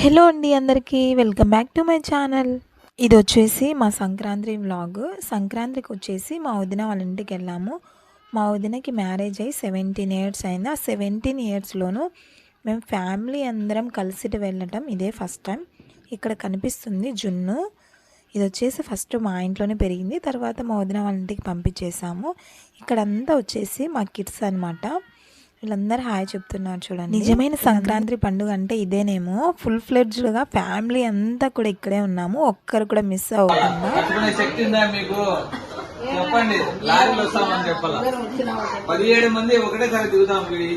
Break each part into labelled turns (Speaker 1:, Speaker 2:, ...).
Speaker 1: Hello అండి అందరికీ welcome back to my channel. ఇది వచ్చేసి మా సంక్రాంతి వ్లాగ్. సంక్రాంతికి వచ్చేసి మా వదిన వాళ్ళ ఇంటికి వెళ్ళాము. మా వదినకి మ్యారేజ్ అయ్యి సెవెంటీన్ ఇయర్స్ అయింది. ఆ సెవెంటీన్ ఇయర్స్లోనూ మేము ఫ్యామిలీ అందరం కలిసి వెళ్ళటం ఇదే ఫస్ట్ టైం. ఇక్కడ కనిపిస్తుంది జున్ను. ఇది వచ్చేసి ఫస్ట్ మా ఇంట్లోనే పెరిగింది. తర్వాత మా వదిన వాళ్ళ ఇంటికి పంపించేసాము ఇక్కడంతా వచ్చేసి మా కిడ్స్ అనమాట వీళ్ళందరూ హాయ్ చెప్తున్నారు చూడండి. నిజమైన సంక్రాంతి పండుగ అంటే ఇదేనేమో ఫుల్ ఫ్లెడ్జ్డ్గా ఫ్యామిలీ అంతా కూడా ఇక్కడే ఉన్నాము ఒక్కరు కూడా మిస్ అవ్వకుండా.
Speaker 2: చెప్పండి లారీలో వస్తామని చెప్పాలా? పదిహేడు మంది ఒకటేసారి దిగుతాం పదిహేడు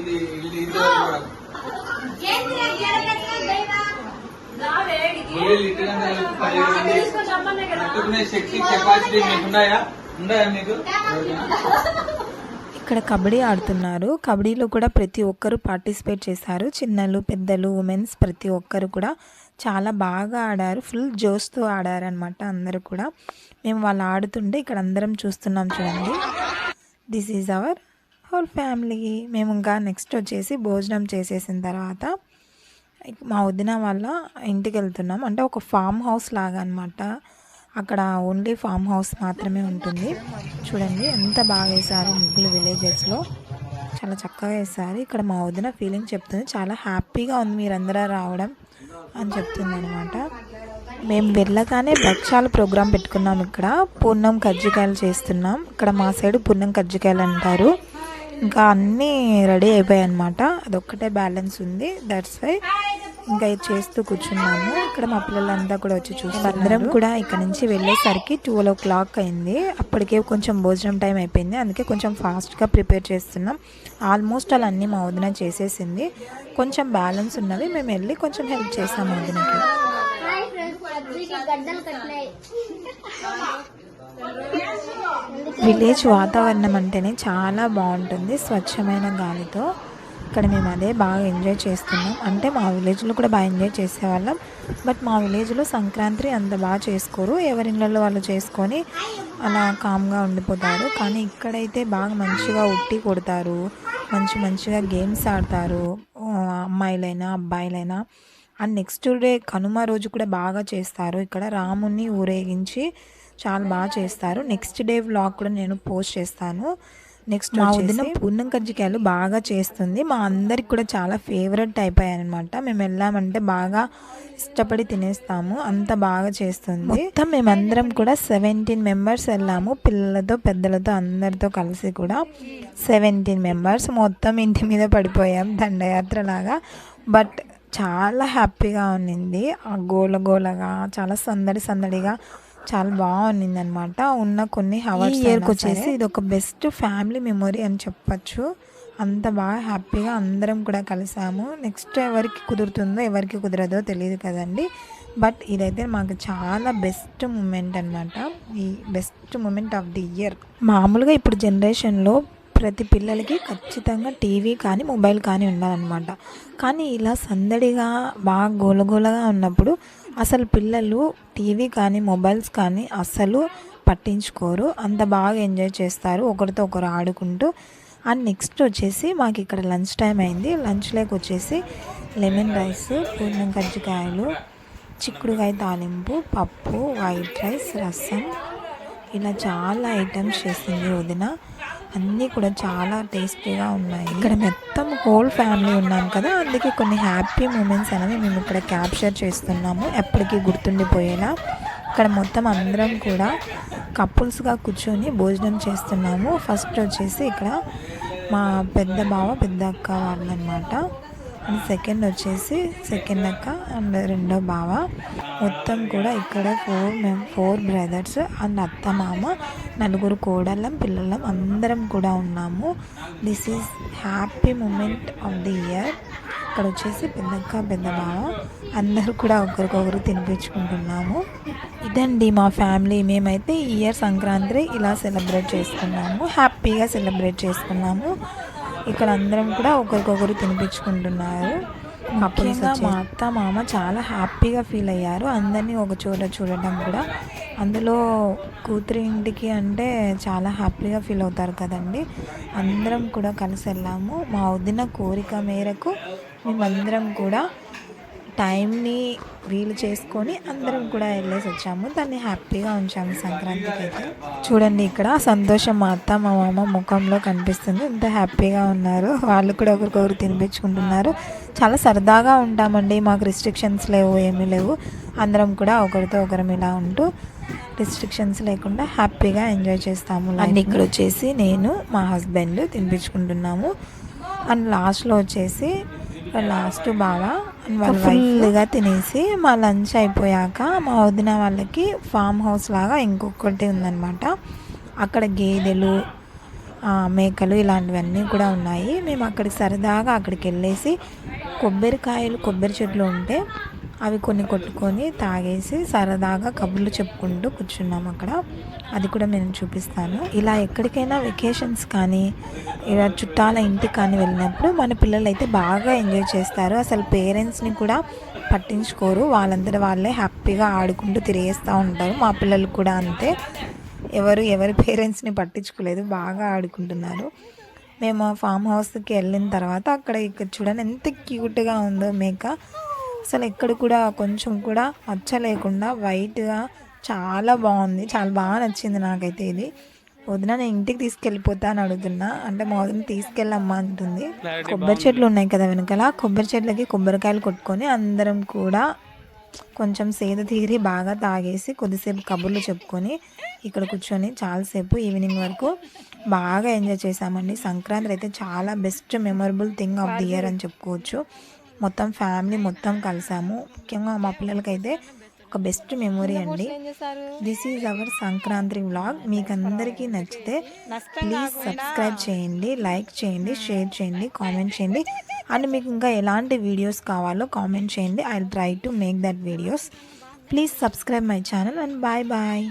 Speaker 2: మంది. శక్తి కెపాసిటీ మీకు ఉన్నాయా? ఉన్నాయా మీకు?
Speaker 1: ఇక్కడ కబడ్డీ ఆడుతున్నారు. కబడ్డీలో కూడా ప్రతి ఒక్కరు పార్టిసిపేట్ చేశారు. చిన్నలు పెద్దలు ఉమెన్స్ ప్రతి ఒక్కరు కూడా చాలా బాగా ఆడారు. ఫుల్ జోస్తో ఆడారు అనమాట అందరూ కూడా. మేము వాళ్ళు ఆడుతుంటే ఇక్కడ అందరం చూస్తున్నాం చూడండి. This is our whole family మేము ఇంకా నెక్స్ట్ వచ్చేసి భోజనం చేసేసిన తర్వాత మా వదిన వాళ్ళ ఇంటికి వెళ్తున్నాం. అంటే ఒక ఫామ్ హౌస్ లాగా అనమాట అక్కడ ఓన్లీ ఫామ్ హౌస్ మాత్రమే ఉంటుంది. చూడండి ఎంత బాగా వేశారు ముగ్గులు విలేజెస్లో చాలా చక్కగా వేశారు. ఇక్కడ మా వదిన ఫీలింగ్ చెప్తుంది. చాలా హ్యాపీగా ఉంది మీరందరూ రావడం అని చెప్తుంది అనమాట మేము వెళ్ళగానే భక్ష్యాల ప్రోగ్రాం పెట్టుకున్నాం ఇక్కడ. పూర్ణం కజ్జికాయలు చేస్తున్నాం. ఇక్కడ మా సైడ్ పూర్ణం కజ్జికాయలు అంటారు. ఇంకా అన్నీ రెడీ అయిపోయాయి అనమాట అదొక్కటే బ్యాలెన్స్ ఉంది. దట్స్ వై ఇంకా ఇది చేస్తూ కూర్చున్నాము. ఇక్కడ మా పిల్లలంతా కూడా వచ్చి చూస్తారు అందరం కూడా ఇక్కడ నుంచి వెళ్ళేసరికి ట్వెల్వ్ ఓ క్లాక్ అయింది. అప్పటికే కొంచెం భోజనం టైం అయిపోయింది. అందుకే కొంచెం ఫాస్ట్గా ప్రిపేర్ చేస్తున్నాం. ఆల్మోస్ట్ అలా అన్నీ మా వదిన చేసేసింది. కొంచెం బ్యాలెన్స్ ఉన్నవి. మేము వెళ్ళి కొంచెం హెల్ప్ చేసాము వదినకి. విలేజ్ వాతావరణం అంటేనే చాలా బాగుంటుంది. స్వచ్ఛమైన గాలితో. ఇక్కడ మేము అదే బాగా ఎంజాయ్ చేస్తున్నాం. అంటే మా విలేజ్లో కూడా బాగా ఎంజాయ్ చేసేవాళ్ళం. బట్ మా విలేజ్లో సంక్రాంతి అంత బాగా చేసుకోరు. ఎవరి ఇళ్ళలో వాళ్ళు చేసుకొని అలా కామ్గా ఉండిపోతారు. కానీ ఇక్కడైతే బాగా మంచిగా ఉట్టి కొడతారు. మంచి మంచిగా గేమ్స్ ఆడతారు. అమ్మాయిలైనా అబ్బాయిలైనా. అండ్ నెక్స్ట్ డే కనుమ రోజు కూడా బాగా చేస్తారు. ఇక్కడ రాముని ఊరేగించి చాలా బాగా చేస్తారు. నెక్స్ట్ డే వ్లాగ్ కూడా నేను పోస్ట్ చేస్తాను. నెక్స్ట్ మా వదిన పూర్ణం కజ్జికాయలు బాగా చేస్తుంది. మా అందరికి కూడా చాలా ఫేవరెట్ అయిపోయాయి అనమాట మేము వెళ్ళామంటే బాగా ఇష్టపడి తినేస్తాము. అంత బాగా చేస్తుంది. మొత్తం మేమందరం కూడా సెవెంటీన్ మెంబర్స్ వెళ్ళాము. పిల్లలతో పెద్దలతో అందరితో కలిసి కూడా సెవెంటీన్ మెంబర్స్ మొత్తం ఇంటి మీద పడిపోయాం దండయాత్ర లాగా బట్ చాలా హ్యాపీగా ఉన్నింది. ఆ గోల గోలగా చాలా సందడి సందడిగా చాలా బాగుంది అనమాట ఉన్న కొన్ని హవర్స్ ఇయర్కి వచ్చేసి ఇది ఒక బెస్ట్ ఫ్యామిలీ మెమొరీ అని చెప్పచ్చు. అంత బాగా హ్యాపీగా అందరం కూడా కలిసాము. నెక్స్ట్ ఎవరికి కుదురుతుందో ఎవరికి కుదరదో తెలియదు కదండి. బట్ ఇదైతే మాకు చాలా బెస్ట్ మూమెంట్ అనమాట ఈ best moment of the year మామూలుగా ఇప్పుడు జనరేషన్లో ప్రతి పిల్లలకి ఖచ్చితంగా టీవీ కానీ మొబైల్ కానీ ఉండాలన్నమాట. కానీ ఇలా సందడిగా బాగా గోలగోలగా ఉన్నప్పుడు అసలు పిల్లలు టీవీ కానీ మొబైల్స్ కానీ అస్సలు పట్టించుకోరు. అంత బాగా ఎంజాయ్ చేస్తారు. ఒకరితో ఒకరు ఆడుకుంటూ. అండ్ నెక్స్ట్ వచ్చేసి మాకు ఇక్కడ లంచ్ టైం అయింది. లంచ్లోకి వచ్చేసి లెమన్ రైస్ పూర్ణం కజ్జికాయలు చిక్కుడుకాయ తాలింపు పప్పు వైట్ రైస్ రసం. ఇలా చాలా ఐటమ్స్ చేసింది వదిన. అన్నీ కూడా చాలా టేస్టీగా ఉన్నాయి. ఇక్కడ మొత్తం హోల్ ఫ్యామిలీ ఉన్నాం కదా అందుకే కొన్ని హ్యాపీ మూమెంట్స్ అనేవి మేము ఇక్కడ క్యాప్చర్ చేస్తున్నాము. ఎప్పటికీ గుర్తుండిపోయేలా. ఇక్కడ మొత్తం అందరం కూడా కపుల్స్గా కూర్చొని భోజనం చేస్తున్నాము. ఫస్ట్ వచ్చేసి ఇక్కడ మా పెద్ద బావ పెద్ద అక్క వాళ్ళు సెకండ్ వచ్చేసి సెకండ్ అక్క అండ్ రెండో బావ. మొత్తం కూడా ఇక్కడ ఫోర్ మేము ఫోర్ బ్రదర్స్ అండ్ అత్త మామ నలుగురు కోడళ్ళం పిల్లలం అందరం కూడా ఉన్నాము. This is happy moment of the year ఇక్కడ వచ్చేసి పెద్దక్క పెద్ద బావ అందరూ కూడా ఒకరికొకరు తినిపించుకుంటున్నాము. ఇదండి మా ఫ్యామిలీ మేమైతే ఈ ఇయర్ సంక్రాంతి ఇలా సెలబ్రేట్ చేసుకున్నాము. హ్యాపీగా సెలబ్రేట్ చేసుకున్నాము. ఇక్కడ అందరం కూడా ఒకరికొకరు తినిపించుకుంటున్నారు. ముఖ్యంగా మా అత్త మామ చాలా హ్యాపీగా ఫీల్ అయ్యారు. అందరినీ ఒక చోట చూడటం కూడా. అందులో కూతురి ఇంటికి అంటే చాలా హ్యాపీగా ఫీల్ అవుతారు కదండి. అందరం కూడా కలిసి వెళ్ళాము. మా వదిన కోరిక మేరకు మేమందరం కూడా టైంని వీలు చేసుకొని అందరం కూడా వెళ్ళేసి వచ్చాము. దాన్ని హ్యాపీగా ఉంచాము సంక్రాంతికి అయితే చూడండి ఇక్కడ సంతోషం మా అత్త మా మామ ముఖంలో కనిపిస్తుంది. ఎంత హ్యాపీగా ఉన్నారు. వాళ్ళు కూడా ఒకరికొకరు తినిపించుకుంటున్నారు. చాలా సరదాగా ఉంటామండి. మాకు రిస్ట్రిక్షన్స్ లేవు ఏమీ లేవు. అందరం కూడా ఒకరితో ఒకరం ఇలా ఉంటూ రిస్ట్రిక్షన్స్ లేకుండా హ్యాపీగా ఎంజాయ్ చేస్తాము అండ్ ఇక్కడ వచ్చేసి నేను మా హస్బెండ్ తినిపించుకుంటున్నాము. అండ్ లాస్ట్లో వచ్చేసి లాస్ట్ బాగా ఫుల్గా తినేసి మా లంచ్ అయిపోయాక మా వదిన వాళ్ళకి ఫామ్ హౌస్ లాగా ఇంకొకటి ఉందన్నమాట. అక్కడ గేదెలు మేకలు ఇలాంటివన్నీ కూడా ఉన్నాయి. మేము అక్కడికి సరదాగా అక్కడికి వెళ్ళేసి కొబ్బరికాయలు కొబ్బరి చెట్లు ఉంటే అవి కొన్ని కొట్టుకొని తాగేసి సరదాగా కబుర్లు చెప్పుకుంటూ కూర్చున్నాం అక్కడ. అది కూడా నేను చూపిస్తాను. ఇలా ఎక్కడికైనా వెకేషన్స్ కానీ ఇలా చుట్టాల ఇంటికి కానీ వెళ్ళినప్పుడు మన పిల్లలు అయితే బాగా ఎంజాయ్ చేస్తారు. అసలు పేరెంట్స్ని కూడా పట్టించుకోరు. వాళ్ళందరూ వాళ్ళే హ్యాపీగా ఆడుకుంటూ తిరిగేస్తూ ఉంటారు. మా పిల్లలు కూడా అంతే. ఎవరు ఎవరి పేరెంట్స్ని పట్టించుకోలేదు. బాగా ఆడుకుంటున్నారు. మేము ఆ ఫామ్ హౌస్కి వెళ్ళిన తర్వాత అక్కడ ఇక్కడ చూడండి ఎంత క్యూట్గా ఉందో మేక. అసలు ఎక్కడ కూడా కొంచెం కూడా మచ్చ లేకుండా వైట్గా చాలా బాగుంది. చాలా బాగా నచ్చింది నాకైతే ఇది. వదిన నేను ఇంటికి తీసుకెళ్ళిపోతా అని అడుగుతున్నా. అంటే మా వదిన తీసుకెళ్ళమ్మా అంటుంది. కొబ్బరి చెట్లు ఉన్నాయి కదా వెనకాల. కొబ్బరి చెట్లకి కొబ్బరికాయలు కొట్టుకొని అందరం కూడా కొంచెం సేద తీరి బాగా తాగేసి కొద్దిసేపు కబుర్లు చెప్పుకొని ఇక్కడ కూర్చొని చాలాసేపు ఈవినింగ్ వరకు బాగా ఎంజాయ్ చేసామండి సంక్రాంతి అయితే చాలా best memorable thing of the year అని చెప్పుకోవచ్చు. మొత్తం ఫ్యామిలీ మొత్తం కలిసాము. ముఖ్యంగా మా పిల్లలకైతే ఒక బెస్ట్ మెమొరీ అండి. This is our Sankranti vlog మీకు అందరికీ నచ్చితే ప్లీజ్ సబ్స్క్రైబ్ చేయండి లైక్ చేయండి షేర్ చేయండి కామెంట్ చేయండి. అండ్ మీకు ఇంకా ఎలాంటి వీడియోస్ కావాలో కామెంట్ చేయండి. I try to make that videos please subscribe my channel and bye bye